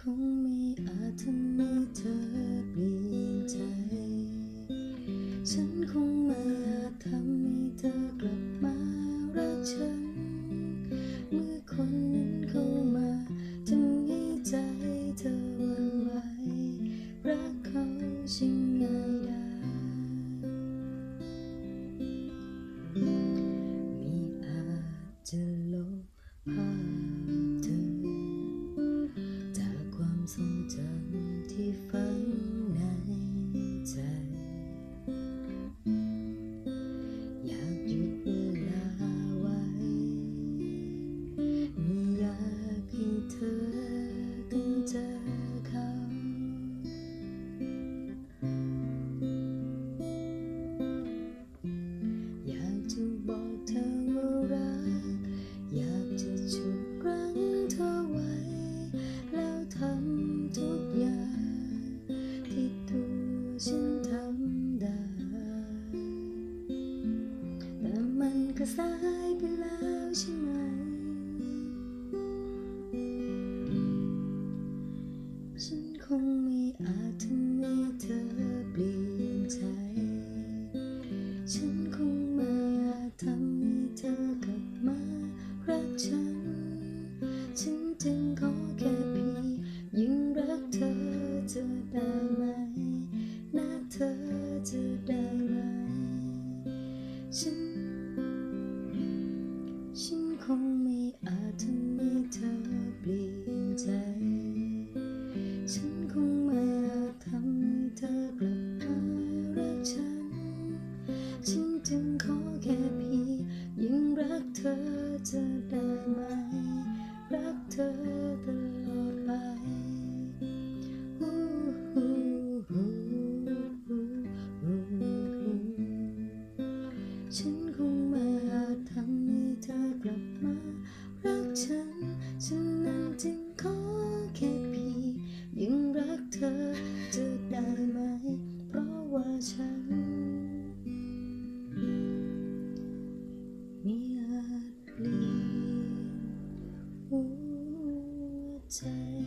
คงไม่อาจทำให้เธอเปลี่ยนใจ ฉันคงไม่อาจทำให้เธอกลับมารักฉัน เมื่อคนนั้นเข้ามาทำให้ใจเธอวันไหวรักเขาชิงง่ายดายมีอาจจะ ก็สายไปแล้วใช่ไหม ฉันคงไม่อาจทำให้เธอ ไหมรักเธอ say.